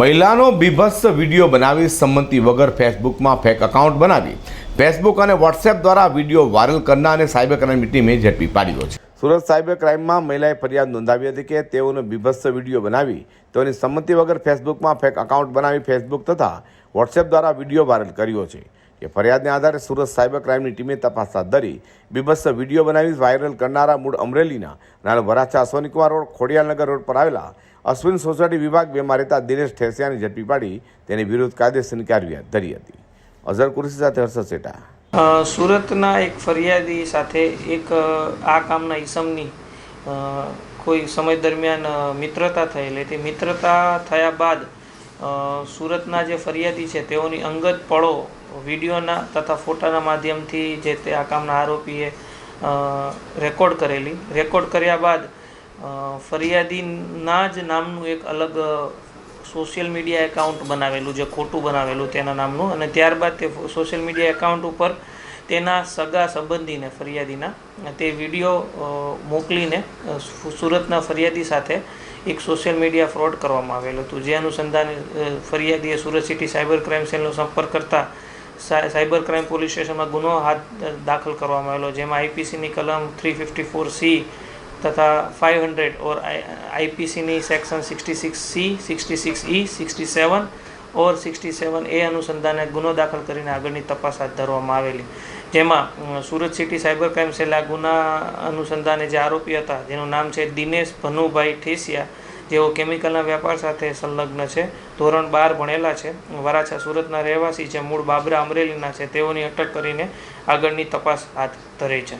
મહિલાનો બીભત્સ video બનાવી સંમતિ વગર ફેસબુકમાં ફેક અકાઉન્ટ બનાવી. ફેસબુક અને વોટ્સએપ દ્વારા વીડિયો વાયરલ કરનારને સાયબર ક્રાઇમની ટીમે ઝડપી પાડ્યો છે. સુરત સાયબર ક્રાઇમમાં મહિલાએ ફરિયાદ નોંધાવી હતી કે તેઓનો બીભત્સ વીડિયો બનાવી તેઓની સંમતિ વગર ફેસબુકમાં ફેક અકાઉન્ટ બનાવી ફેસબુક તથા વોટ્સએપ દ્વારા વીડિયો વાયરલ કર્યો છે. એ ફરિયાદને આધારે સુરત સાયબર ક્રાઇમની ટીમે તપાસ હાથ ધરી બીભત્સ વીડિયો બનાવી વાયરલ કરનારા મૂળ અમરેલીના નાના વરાછા સોનીકુમાર રોડ ખોડિયાલનગર રોડ પર આવેલા અશ્વિન સોસાયટી વિભાગ બેમાં રહેતા દિનેશ ઠેસિયાને ઝડપી પાડી તેની વિરુદ્ધ કાયદેસરની કાર્યવાહી ધરી હતી. અઝર કુરેશી સાથે હર્ષદ સેટા. સુરતના એક ફરિયાદી સાથે એક આ કામના ઈસમની કોઈ સમય દરમિયાન મિત્રતા થયેલી તે મિત્રતા થયા બાદ સુરતના જે ફરિયાદી છે, તેઓની અંગત પળો વિડીયોના તથા ફોટાના માધ્યમથી જે તે આ કામના આરોપીએ રેકોર્ડ કરેલી. રેકોર્ડ કર્યા બાદ ફરિયાદીના જ નામનું એક અલગ સોશિયલ મીડિયા એકાઉન્ટ બનાવેલું, જે ખોટું બનાવેલું તેના નામનું. અને ત્યારબાદ તે સોશિયલ મીડિયા એકાઉન્ટ ઉપર તેના સગા સંબંધીને ફરિયાદીના, તે વીડિયો મોકલીને સુરતના ફરિયાદી સાથે એક સોશિયલ મીડિયા ફ્રોડ કરવામાં આવેલું હતું. જે અનુસંધાને ફરિયાદીએ સુરત સિટી સાયબર ક્રાઇમ સેલનો સંપર્ક કરતા સાયબર ક્રાઇમ પોલીસ સ્ટેશનમાં ગુનો હાથ દાખલ કરવામાં આવેલો, જેમાં આઈપીસીની કલમ થ્રી ફિફ્ટી ફોર સી તથા five hundred or આઈપીસીની section sixty six C, sixty six E, sixty seven or sixty seven A અનુસંધાને ગુનો દાખલ કરીને આગળની તપાસ હાથ ધરવામાં આવેલી. જેમાં સુરત સિટી સાયબર ક્રાઇમ સેલના ગુના અનુસંધાને જે આરોપી હતા, જેનું નામ છે દિનેશ ભનુભાઈ ઠેસિયા, જેઓ કેમિકલના વેપાર સાથે સંલગ્ન છે, ધોરણ બાર ભણેલા છે, વરાછા સુરતના રહેવાસી છે, મૂળ બાબરા અમરેલીના છે, તેઓની અટક કરીને આગળની તપાસ હાથ ધરે છે.